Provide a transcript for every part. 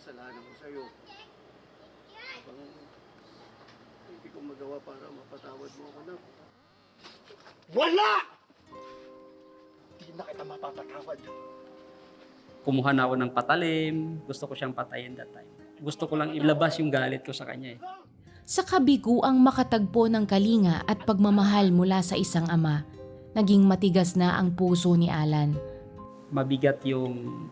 Kasalanan ko sa'yo. Habang hindi ko magawa para mapatawad mo ako na. Wala! Hindi na kita mapapatawad. Kumuha na ako ng patalim. Gusto ko siyang patayin that time. Gusto ko lang ilabas yung galit ko sa kanya eh. Sa kabiguang makatagpo ng kalinga at pagmamahal mula sa isang ama, naging matigas na ang puso ni Alan. Mabigat yung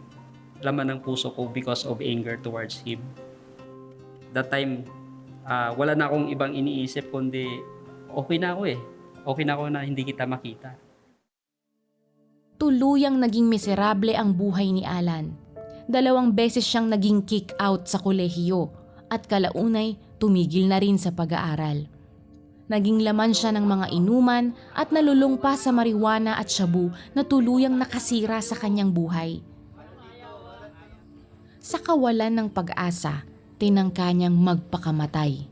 laman ng puso ko because of anger towards him. That time, ah, wala na akong ibang iniisip kundi okay na ako eh. Okay na ako na hindi kita makita. Tuluyang naging miserable ang buhay ni Alan. Dalawang beses siyang naging kick out sa kolehiyo at kalaunay tumigil na rin sa pag-aaral. Naging laman siya ng mga inuman at nalulung pa sa marijuana at shabu na tuluyang nakasira sa kanyang buhay. Sa kawalan ng pag-asa, tinangka niyang magpakamatay.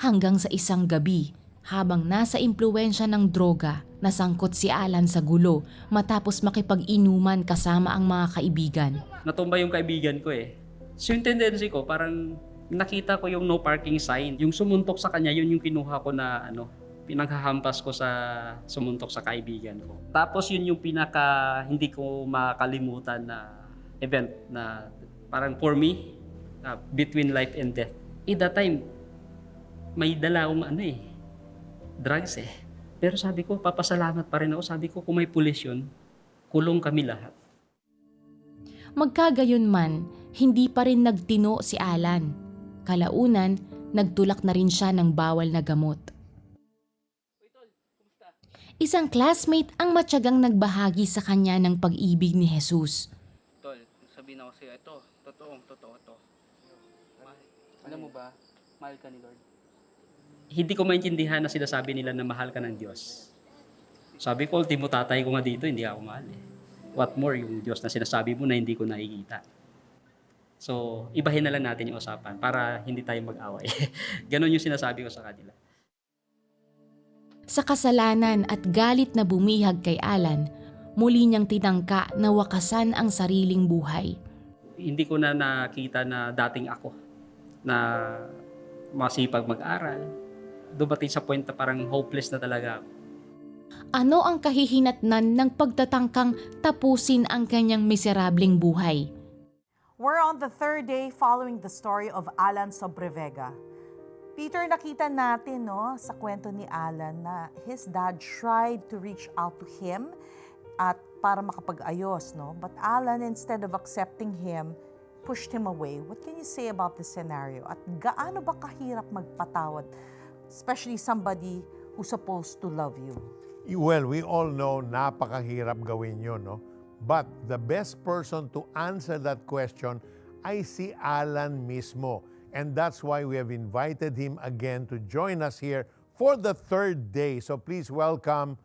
Hanggang sa isang gabi, habang nasa impluensya ng droga, nasangkot si Alan sa gulo matapos makipag-inuman kasama ang mga kaibigan. Natumba yung kaibigan ko eh. So yung tendency ko, parang nakita ko yung no parking sign. Yung sumuntok sa kanya, yun yung kinuha ko na ano, pinaghahampas ko sa sumuntok sa kaibigan ko. Tapos yun yung pinaka hindi ko makalimutan na event na parang for me, na between life and death. Eh that time, may dala akong ano eh, drugs eh. Pero sabi ko, papasalamat pa rin ako. Sabi ko, kung may pulis yun, kulong kami lahat. Magkagayon man, hindi pa rin nagtino si Alan. Kalaunan, nagtulak na rin siya ng bawal na gamot. Isang classmate ang matyagang nagbahagi sa kanya ng pag-ibig ni Jesus. Tol, sabihin ako sa'yo, ito, totoong, totoo to. Alam mo ba, mahal ka ni Lord. Hindi ko maintindihan na sinasabi nila na mahal ka ng Diyos. Sabi ko, ultimo tatay ko nga dito, hindi ako mahal eh. What more yung Diyos na sinasabi mo na hindi ko nakikita. So, ibahin na lang natin yung usapan para hindi tayo mag-away. Ganon yung sinasabi ko sa kanila. Sa kasalanan at galit na bumihag kay Alan, muli niyang tinangka na wakasan ang sariling buhay. Hindi ko na nakita na dating ako na masipag mag-aral. Dumating sa point na parang hopeless na talaga ako. Ano ang kahihinatnan ng pagtatangkang tapusin ang kanyang miserableng buhay? We're on the third day following the story of Alan Sobrevega. Peter, nakita natin no, sa kwento ni Alan na his dad tried to reach out to him at para makapag-ayos. No? But Alan, instead of accepting him, pushed him away. What can you say about this scenario? At gaano ba kahirap magpatawad? Especially somebody who's supposed to love you. Well, we all know napakahirap gawin yun, no? But the best person to answer that question ay si Alan mismo. And that's why we have invited him again to join us here for the third day. So please welcome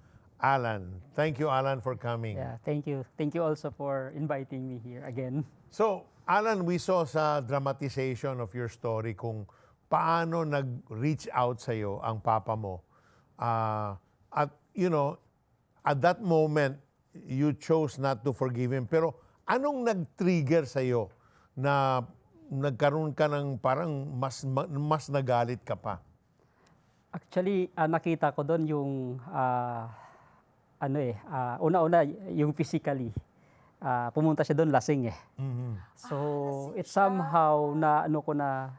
Alan. Thank you, Alan, for coming. Yeah, thank you. Thank you also for inviting me here again. So, Alan, we saw sa dramatization of your story kung paano nag-reach out sa'yo ang papa mo. Ah, at, you know, at that moment, you chose not to forgive him. Pero anong nag-trigger sa'yo na nagkaroon ka ng parang mas, ma- mas nagalit ka pa? Actually, ah, nakita ko doon yung ah, ano eh, ah, una-una yung physically. Ah, pumunta siya doon lasing eh. So, it's somehow na ano ko na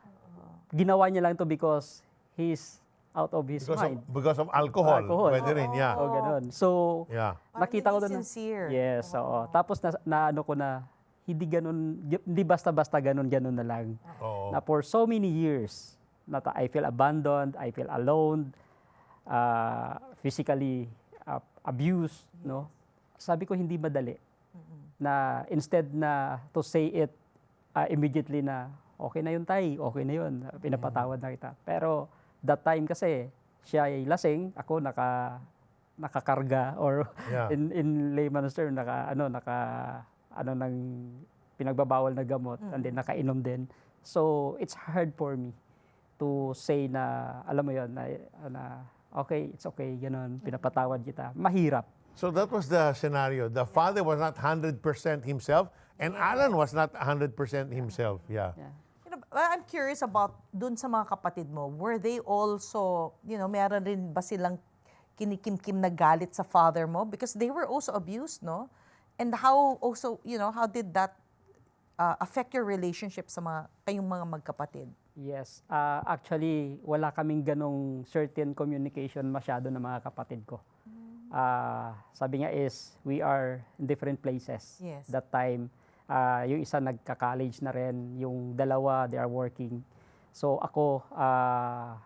ginawa niya lang to because he's out of his Because of, mind. because of alcohol. Alcohol. Pwede rin, yeah. O ganun. So, Yeah. Nakita ko doon. na- sincere. Yes, oo. Tapos na, na ano ko na hindi ganun, hindi basta-basta ganun, ganun na lang. Oo. Na for so many years, na ta- I feel abandoned, I feel alone, uh, physically uh, abused, no? Sabi ko hindi madali. Na instead na to say it uh, immediately na okay na yun tay, okay na yun, pinapatawad na kita. Pero that time kasi siya ay lasing, ako naka nakakarga or Yeah. in in layman's term naka ano naka ano ng pinagbabawal na gamot and then nakainom din. So it's hard for me to say na, alam mo yon na, na okay, it's okay, ganun, pinapatawad kita. Mahirap. So that was the scenario. The father was not 100% himself, and Alan was not 100% himself. Yeah. You know, I'm curious about dun sa mga kapatid mo. Were they also, you know, meron rin ba silang kinikim-kim na galit sa father mo? Because they were also abused, no? And how also, you know, how did that uh, affect your relationship sa mga, kayong mga magkapatid? Yes. Ah, actually, wala kaming ganong certain communication masyado ng mga kapatid ko. Ah, sabi nga is, we are in different places. Yes. That time, ah, yung isa nagka-college na rin, yung dalawa, they are working. So ako, ah,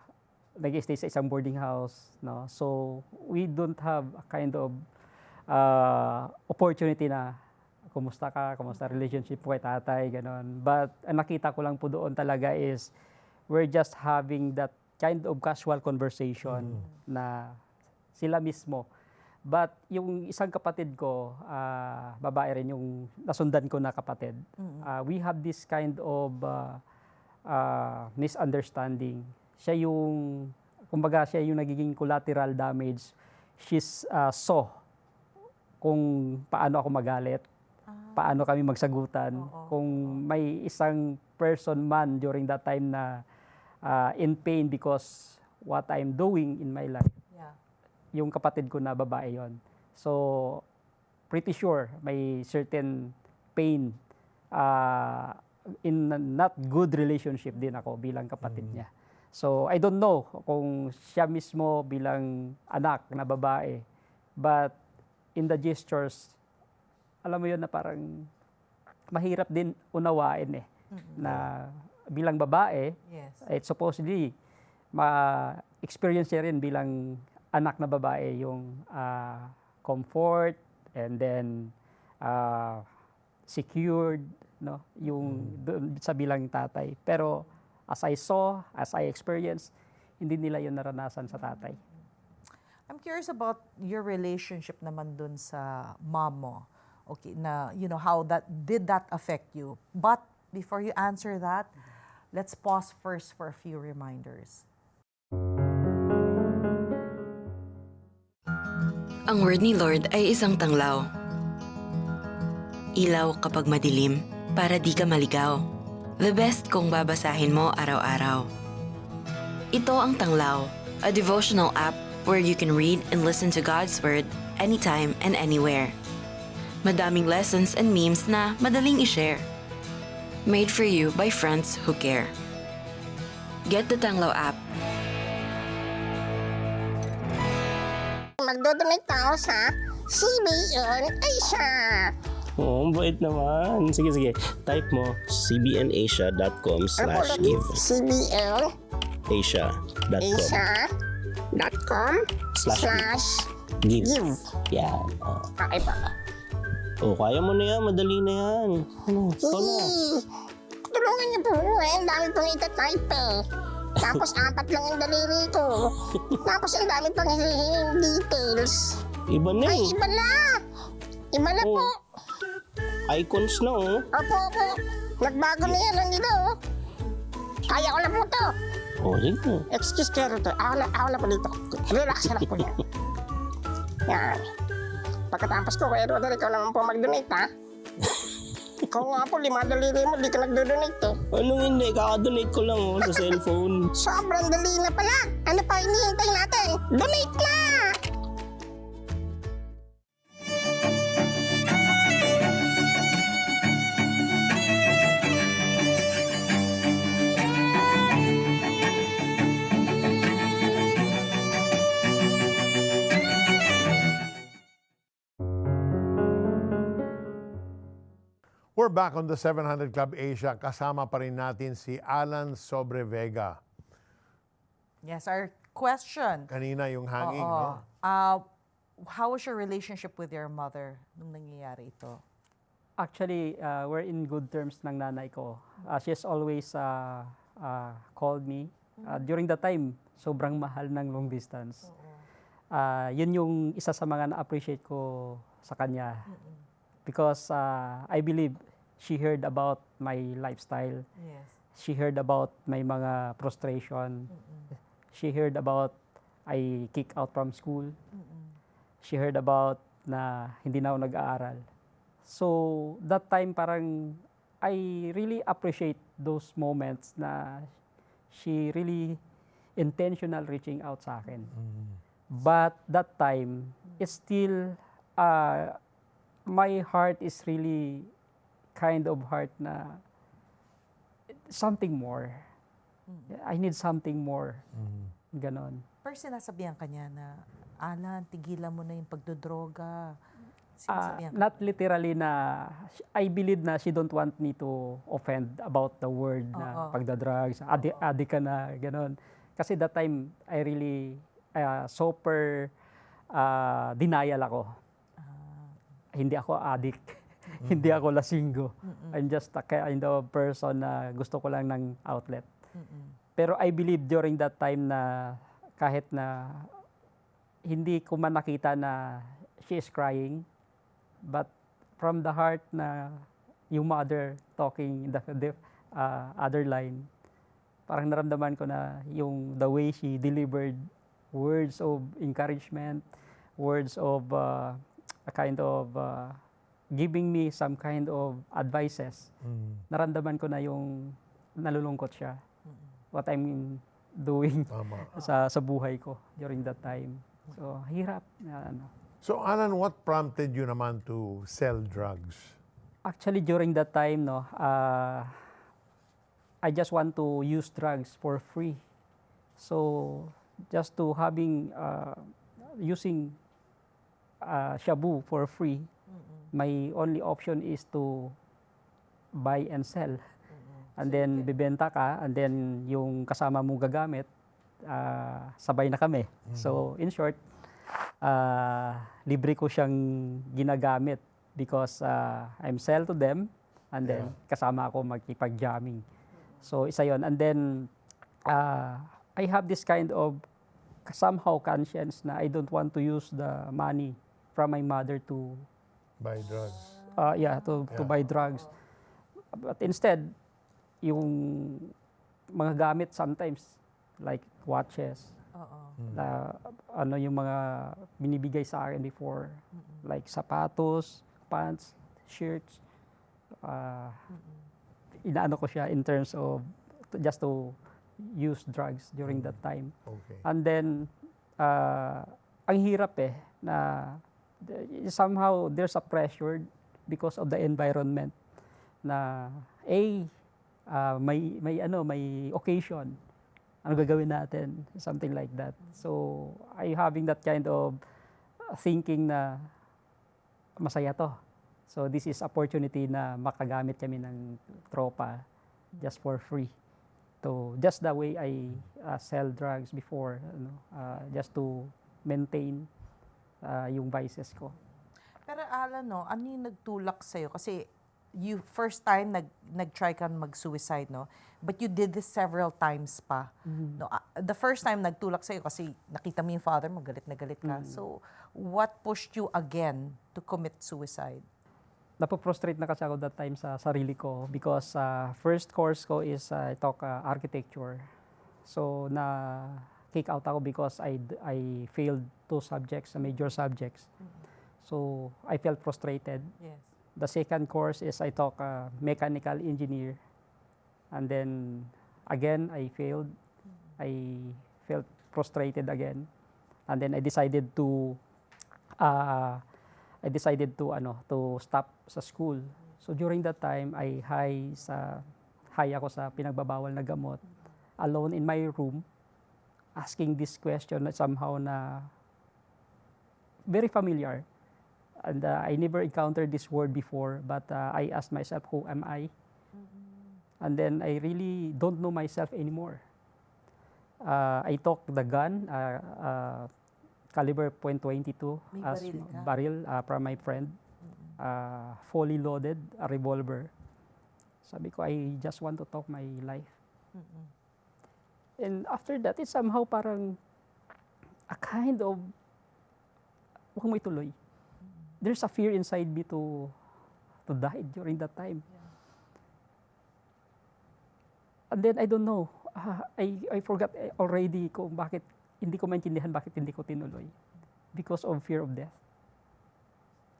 nag-stay sa isang boarding house. No? So we don't have a kind of ah, opportunity na kumusta ka, kumusta relationship mo kay tatay, ganon. But ang nakita ko lang po doon talaga is we're just having that kind of casual conversation na sila mismo. But yung isang kapatid ko, ah, babae rin yung nasundan ko na kapatid. Ah, we have this kind of ah, ah, misunderstanding. Siya yung, kumbaga siya yung nagiging collateral damage. She's ah, saw kung paano ako magalit, paano kami magsagutan. Kung may isang person man during that time na ah, in pain because what I'm doing in my life. Yung kapatid ko na babae yon. So, pretty sure may certain pain uh, in a not good relationship din ako bilang kapatid niya. So, I don't know kung siya mismo bilang anak na babae. But in the gestures, alam mo yun na parang mahirap din unawain eh. Na bilang babae, Yes. it supposedly ma-experience niya rin bilang anak na babae yung ah, comfort and then ah, secured no yung doon sa bilang tatay pero as I saw as I experienced hindi nila yun naranasan sa tatay I'm curious about your relationship naman dun sa mom mo. Okay, na, you know, how that, did that affect you? But before you answer that, let's pause first for a few reminders. Ang word ni Lord ay isang tanglaw. Ilaw kapag madilim para di ka maligaw. The best kung babasahin mo araw-araw. Ito ang Tanglaw, a devotional app where you can read and listen to God's Word anytime and anywhere. Madaming lessons and memes na madaling i-share. Made for you by friends who care. Get the Tanglaw app magdodonate ako sa CBN Asia. Oo, ang bait naman. Sige, sige. Type mo cbnasia.com slash give. CBN Asia.com Asia.com Slash slash give. give. Yan. Oh. Okay pa. oh, kaya mo na yan. Madali na yan. Ano? Ikaw na. Tulungan niyo po eh. Ang dami pong itatype eh. Tapos apat lang yung daliri ko. Tapos ang dami pang hihinging details. Iba na Ay, eh. iba na! Iba na po. Oh. Icons na oh. Opo, opo. Nagbago na yan ang dito. oh. Kaya ko na po to. Oh, sige. Excuse me to. Ako na, ako na po dito. Relax na po yan. Yan. Pagkatapos ko, kaya Rodel, ikaw naman po mag-donate, ha? Ikaw nga po, lima daliri mo, di ka nag-donate, eh. Anong hindi? Kakadonate ko lang oh sa cellphone. Sobrang dali na pala. Ano pa hinihintay natin? Donate na! We're back on the 700 Club Asia. Kasama pa rin natin si Alan Sobrevega. Yes, our question. Kanina yung hanging, Oo. no? Uh, how was your relationship with your mother nung nangyayari ito? Actually, uh, we're in good terms ng nanay ko. Uh, she has always uh, uh, called me. Uh, during that time, sobrang mahal ng long distance. Uh, yun yung isa sa mga na-appreciate ko sa kanya. Because uh, I believe she heard about my lifestyle. Yes. She heard about my mga frustration. She heard about I kick out from school. She heard about na hindi na ako nag-aaral. So, that time parang I really appreciate those moments na she really intentional reaching out sa akin. But that time, it's still, uh, my heart is really kind of heart na something more. I need something more. Ganon. Pero sinasabihan ka niya na, Alan, tigilan mo na yung pagdodroga. Ah, ka. not literally na I believe na she don't want me to offend about the word Oo. na pagdadrugs, adi, adik ka na, ganon. Kasi that time, I really uh, super uh, denial ako. Hindi ako addict. Hindi ako lasinggo. I'm just a kind of person na gusto ko lang ng outlet. Pero I believe during that time na kahit na hindi ko man nakita na she is crying, but from the heart na yung mother talking in the, the uh, other line, parang naramdaman ko na yung the way she delivered words of encouragement, words of uh, a kind of uh, giving me some kind of advices. Naramdaman ko na yung nalulungkot siya. What I'm doing Tama. sa sa buhay ko during that time. So, hirap. na ano. So, Alan, what prompted you naman to sell drugs? Actually, during that time, no, uh, I just want to use drugs for free. So, just to having, uh, using uh, shabu for free, my only option is to buy and sell. And then, bibenta ka, and then yung kasama mo gagamit, uh, sabay na kami. So, in short, uh, libre ko siyang ginagamit because uh, I'm sell to them and then kasama ako magkipag-jamming. So isa yon And then uh, I have this kind of somehow conscience na I don't want to use the money from my mother to Buy drugs. uh, yeah, to, to Yeah. buy drugs. But instead, yung mga gamit sometimes like watches, Oo. na ano yung mga binibigay sa akin before like sapatos, pants, shirts uh, inaano ko siya in terms of to- just to use drugs during that time Okay. and then uh, ang hirap eh na somehow there's a pressure because of the environment na a ah, may may ano may occasion. Ano gagawin natin? Something like that. So I having that kind of thinking na masaya to? So this is opportunity na makagamit kami ng tropa just for free. To just the way I uh, sell drugs before ano uh, just to maintain uh, yung vices ko Pero Alan, no, ano yung nagtulak sa'yo? Kasi you first time nag nag-try kang mag-suicide, no? But you did this several times pa. No, ah, the first time nagtulak sa'yo kasi nakita mo yung father mo, galit na galit ka. So, what pushed you again to commit suicide? napoprostrate na kasi ako that time sa sarili ko because uh, first course ko is uh, I talk uh, architecture. So na kick out ako because I I failed two subjects, major subjects. So I felt frustrated. Yes. The second course is I talk uh, mechanical engineer. And then again I failed. I felt frustrated again. And then I decided to uh, I decided to ano to stop sa school. So during that time I high sa high ako sa pinagbabawal na gamot alone in my room asking this question somehow na very familiar. And uh, I never encountered this word before, but uh, I asked myself, who am I? And then I really don't know myself anymore. Uh, I took the gun, uh, uh, caliber .22 May as baril ka? barrel uh, from my friend, uh, fully loaded, a revolver. Sabi ko, I just want to talk my life. And after that, it's somehow parang a kind of, huwag mo ituloy. There's a fear inside me to to die during that time. And then I don't know, ah, I, I forgot already kung bakit, hindi ko maintindihan bakit hindi ko tinuloy. Because of fear of death.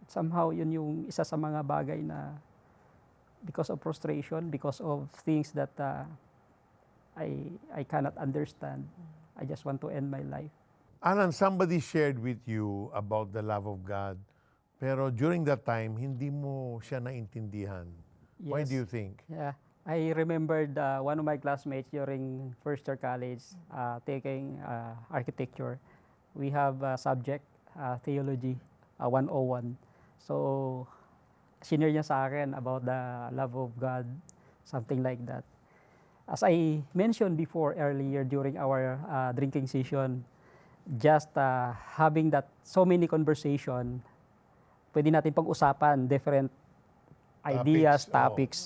Somehow, yun yung isa sa mga bagay na because of frustration, because of things that uh, I, I cannot understand, I just want to end my life. Alan, somebody shared with you about the love of God, pero during that time, hindi mo siya naintindihan. Why Yes. do you think? Yeah. I remembered uh, one of my classmates during first year college uh, taking uh, architecture. We have a subject, uh, theology, uh, 101. So, senior niya sa akin about the love of God, something like that. As I mentioned before earlier during our uh, drinking session, just uh, having that so many conversation, pwede natin pag-usapan different ideas, Topics, topics.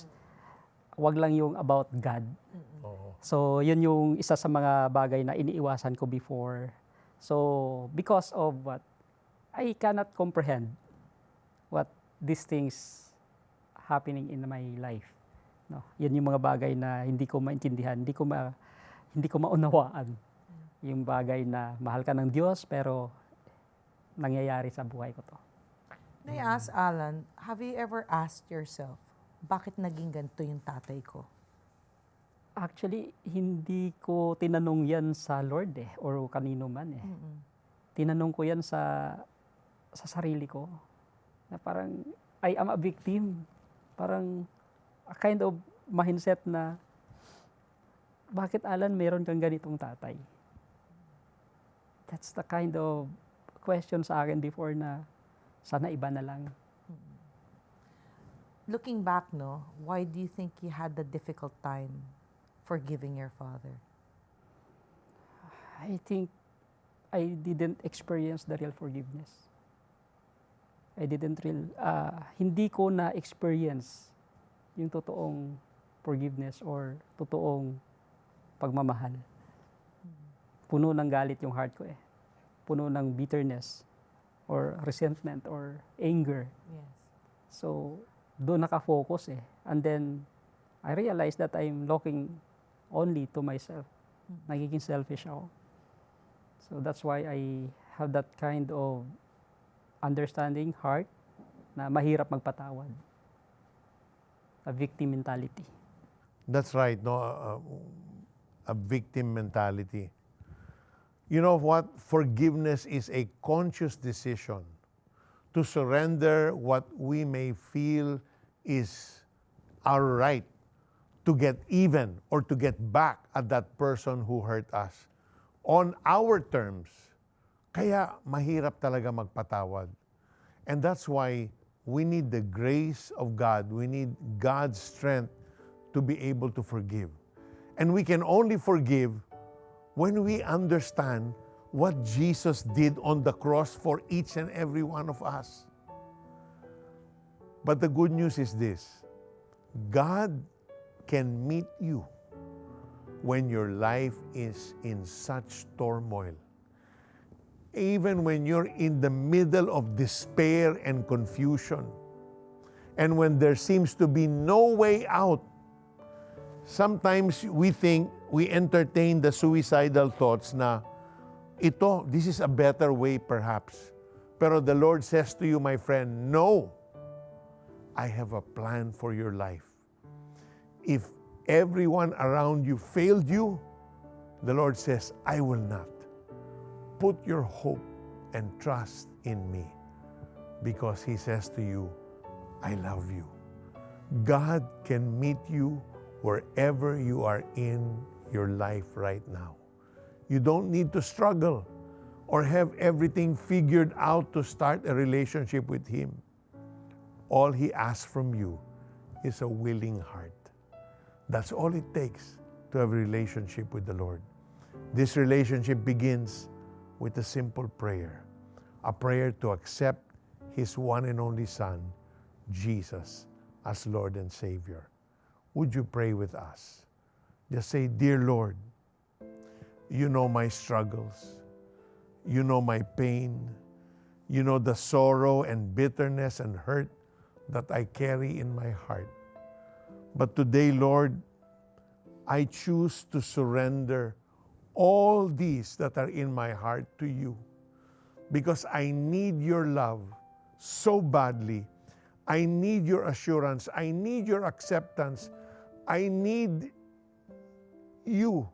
Wag lang yung about God. Oo. So, yun yung isa sa mga bagay na iniiwasan ko before. So, because of what, I cannot comprehend what these things happening in my life. No, yun yung mga bagay na hindi ko maintindihan, hindi ko ma, hindi ko maunawaan. Yung bagay na mahal ka ng Diyos pero nangyayari sa buhay ko to. May I ask, Alan, have you ever asked yourself, bakit naging ganito yung tatay ko? Actually, hindi ko tinanong yan sa Lord eh, or kanino man eh. Tinanong ko yan sa, sa sarili ko. Na parang, I am a victim. Parang, a kind of mindset na, bakit Alan, meron kang ganitong tatay? That's the kind of question sa akin before na, sana iba na lang. Looking back, no, why do you think you had the difficult time forgiving your father? I think I didn't experience the real forgiveness. I didn't real, ah, hindi ko na-experience yung totoong forgiveness or totoong pagmamahal. Puno ng galit yung heart ko eh. Puno ng bitterness or resentment or anger. Yes. So, doon nakafocus eh. And then, I realized that I'm looking only to myself. Nagiging selfish ako. So, that's why I have that kind of understanding, heart, na mahirap magpatawad. A victim mentality. That's right, no? A, a victim mentality. You know what? Forgiveness is a conscious decision to surrender what we may feel is our right to get even or to get back at that person who hurt us on our terms. Kaya mahirap talaga magpatawad. And that's why we need the grace of God. We need God's strength to be able to forgive. And we can only forgive when we understand what Jesus did on the cross for each and every one of us. But the good news is this God can meet you when your life is in such turmoil. Even when you're in the middle of despair and confusion, and when there seems to be no way out, sometimes we think we entertain the suicidal thoughts na ito, this is a better way perhaps. Pero the Lord says to you, my friend, no, I have a plan for your life. If everyone around you failed you, the Lord says, I will not. Put your hope and trust in me because He says to you, I love you. God can meet you wherever you are in your life right now. You don't need to struggle or have everything figured out to start a relationship with Him. All He asks from you is a willing heart. That's all it takes to have a relationship with the Lord. This relationship begins with a simple prayer a prayer to accept His one and only Son, Jesus, as Lord and Savior. Would you pray with us? Just say, Dear Lord, you know my struggles, you know my pain, you know the sorrow and bitterness and hurt that I carry in my heart. But today, Lord, I choose to surrender all these that are in my heart to you because I need your love so badly. I need your assurance. I need your acceptance. I need you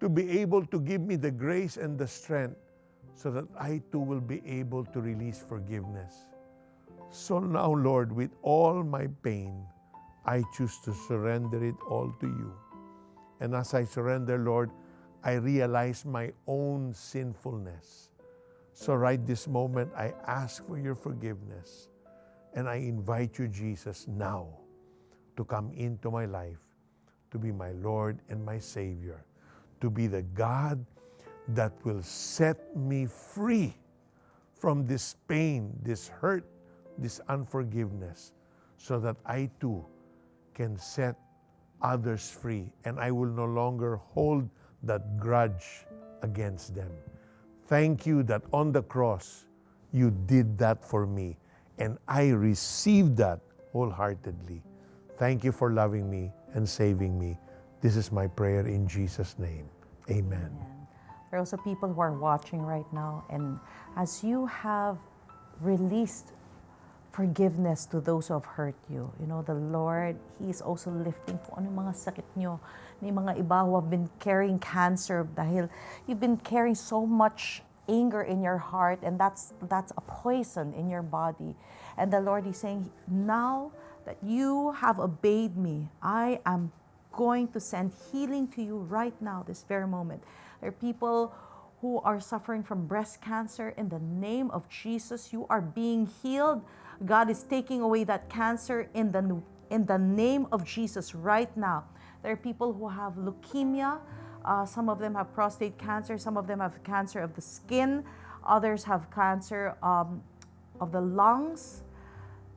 to be able to give me the grace and the strength so that I too will be able to release forgiveness. So now, Lord, with all my pain, I choose to surrender it all to you. And as I surrender, Lord, I realize my own sinfulness. So, right this moment, I ask for your forgiveness. And I invite you, Jesus, now to come into my life, to be my Lord and my Savior, to be the God that will set me free from this pain, this hurt, this unforgiveness, so that I too can set others free and I will no longer hold that grudge against them. Thank you that on the cross you did that for me and I received that wholeheartedly. Thank you for loving me and saving me. This is my prayer in Jesus' name. Amen. There are also people who are watching right now, and as you have released forgiveness to those who have hurt you, you know, the Lord, He is also lifting kung ano mga sakit nyo. May mga iba who have been carrying cancer dahil you've been carrying so much anger in your heart, and that's that's a poison in your body. And the Lord is saying, now that you have obeyed me, I am going to send healing to you right now, this very moment. There are people who are suffering from breast cancer. In the name of Jesus, you are being healed. God is taking away that cancer in the, in the name of Jesus right now. There are people who have leukemia. Uh, some of them have prostate cancer. Some of them have cancer of the skin. Others have cancer um, of the lungs.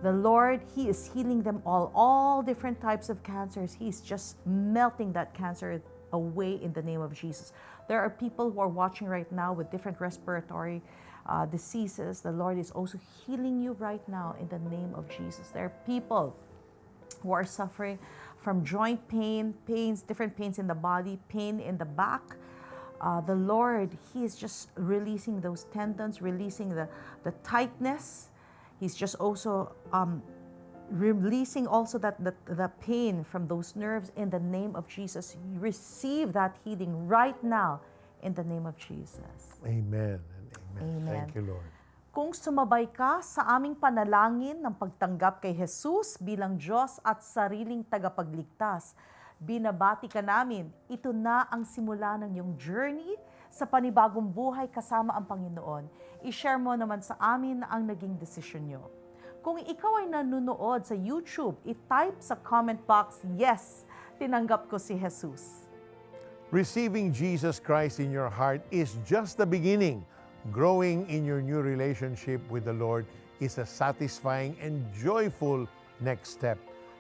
The Lord, He is healing them all, all different types of cancers. He's just melting that cancer away in the name of Jesus. There are people who are watching right now with different respiratory uh, diseases. The Lord is also healing you right now in the name of Jesus. There are people who are suffering from joint pain, pains, different pains in the body, pain in the back. Uh, the Lord, He is just releasing those tendons, releasing the, the tightness. He's just also um, releasing also that the, the pain from those nerves in the name of Jesus. You receive that healing right now in the name of Jesus. Amen amen. Amen. Thank you, Lord. Kung sumabay ka sa aming panalangin ng pagtanggap kay Jesus bilang Diyos at sariling tagapagligtas, binabati ka namin, ito na ang simula ng iyong journey sa panibagong buhay kasama ang Panginoon. I-share mo naman sa amin ang naging desisyon nyo. Kung ikaw ay nanonood sa YouTube, i-type sa comment box, Yes, tinanggap ko si Jesus. Receiving Jesus Christ in your heart is just the beginning. Growing in your new relationship with the Lord is a satisfying and joyful next step.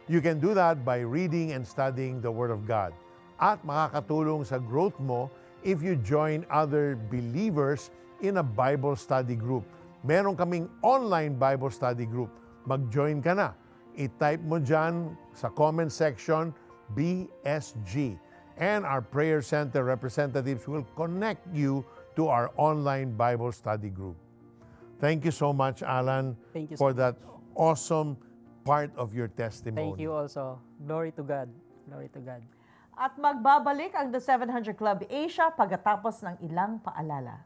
You can do that by reading and studying the Word of God. At makakatulong sa growth mo if you join other believers in a Bible study group. Meron kaming online Bible study group. Mag-join ka na. I-type mo dyan sa comment section, BSG. And our prayer center representatives will connect you to our online Bible study group. Thank you so much, Alan, Thank you for so that awesome part of your testimony. Thank you also. Glory to God. Glory to God. At magbabalik ang The 700 Club Asia pagkatapos ng ilang paalala.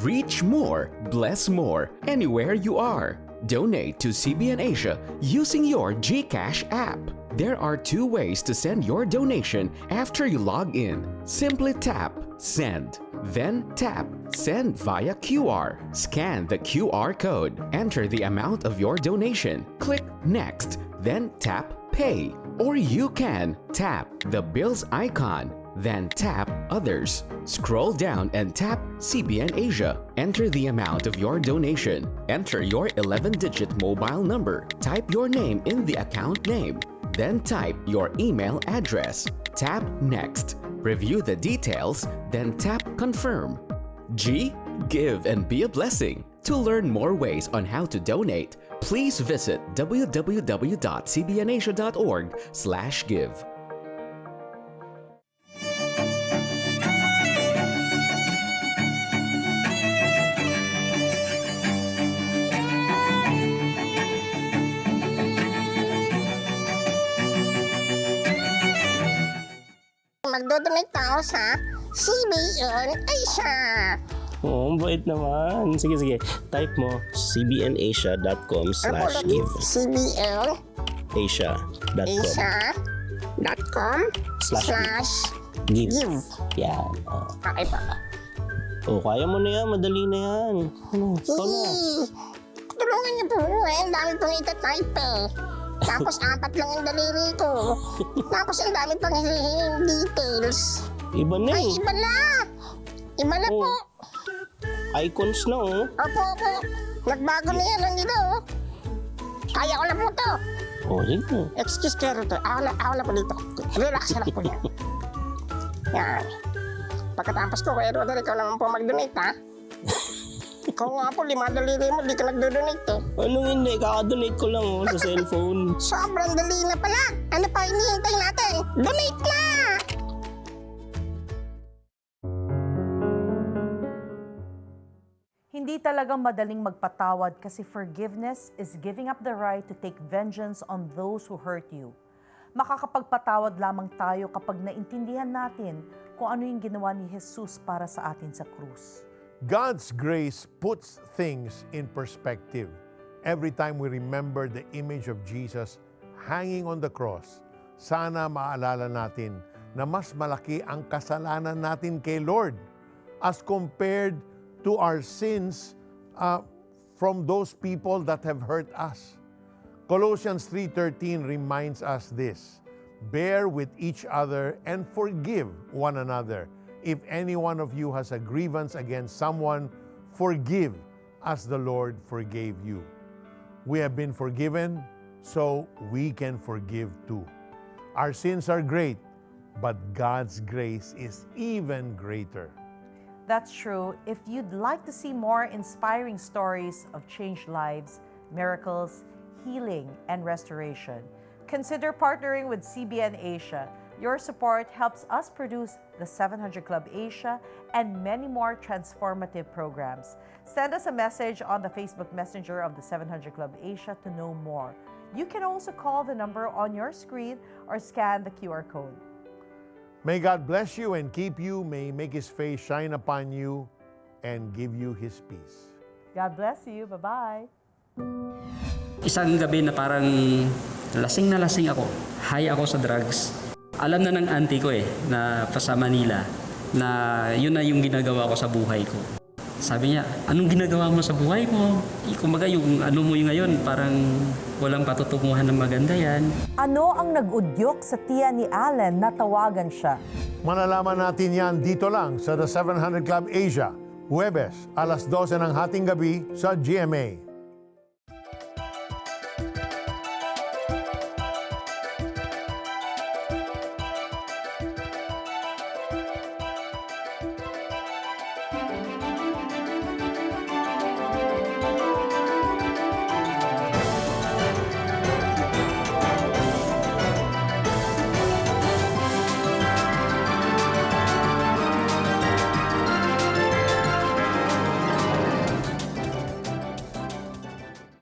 Reach more, bless more, anywhere you are. Donate to CBN Asia using your GCash app. There are two ways to send your donation after you log in. Simply tap Send. Then tap Send via QR. Scan the QR code. Enter the amount of your donation. Click Next. Then tap Pay. Or you can tap the bills icon. Then tap Others. Scroll down and tap CBN Asia. Enter the amount of your donation. Enter your 11 digit mobile number. Type your name in the account name. Then type your email address. Tap Next. Review the details, then tap Confirm. G. Give and be a blessing. To learn more ways on how to donate, please visit www.cbnasia.org/give. Magdodonate ako sa CBN Asia. Oo, ang bait naman. Sige, sige. Type mo cbnasia.com slash give. CBN Asia.com Asia.com Slash slash give. give. Yan. Oh. Okay pa. oh, kaya mo na yan. Madali na yan. Ano? Tulungan niyo po eh. Ang dami pong itatype eh. Tapos apat lang yung daliri ko. Tapos ang dami pang details. Iba na Ay, eh. iba na! Iba na po. Icons na oh. Opo, opo. Nagbago na yan ang dito. oh. Kaya ko na po to. Oh, sige. Excuse kaya rito. Ako na, ako na po dito. Relax na po yan. Yan. Pagkatapos ko, kaya Rodel, ikaw naman po mag-donate, ha? ikaw nga po, lima daliri mo, di ka nagdo-donate, eh. Anong hindi? Kakadonate ko lang oh, sa cellphone. Sobrang dali na pala. Ano pa hinihintay natin? Donate na! Hindi talagang madaling magpatawad kasi forgiveness is giving up the right to take vengeance on those who hurt you. Makakapagpatawad lamang tayo kapag naintindihan natin kung ano yung ginawa ni Jesus para sa atin sa krus. God's grace puts things in perspective. Every time we remember the image of Jesus hanging on the cross, sana maalala natin na mas malaki ang kasalanan natin kay Lord as compared to our sins uh, from those people that have hurt us. Colossians 3:13 reminds us this. Bear with each other and forgive one another. If any one of you has a grievance against someone, forgive as the Lord forgave you. We have been forgiven, so we can forgive too. Our sins are great, but God's grace is even greater. That's true. If you'd like to see more inspiring stories of changed lives, miracles, healing, and restoration, consider partnering with CBN Asia. Your support helps us produce the 700 Club Asia and many more transformative programs. Send us a message on the Facebook Messenger of the 700 Club Asia to know more. You can also call the number on your screen or scan the QR code. May God bless you and keep you. May He make His face shine upon you and give you His peace. God bless you. Bye bye. Isang gabi na parang lasing na lasing ako. High ako sa drugs. Alam na ng auntie ko eh, na pa sa Manila, na yun na yung ginagawa ko sa buhay ko. Sabi niya, anong ginagawa mo sa buhay mo? Eh, Kumbaga yung ano mo yung ngayon, parang walang patutunguhan ng maganda yan. Ano ang nag-udyok sa tiya ni Allen na tawagan siya? Malalaman natin yan dito lang sa The 700 Club Asia, Huwebes, alas 12 ng hating gabi sa GMA.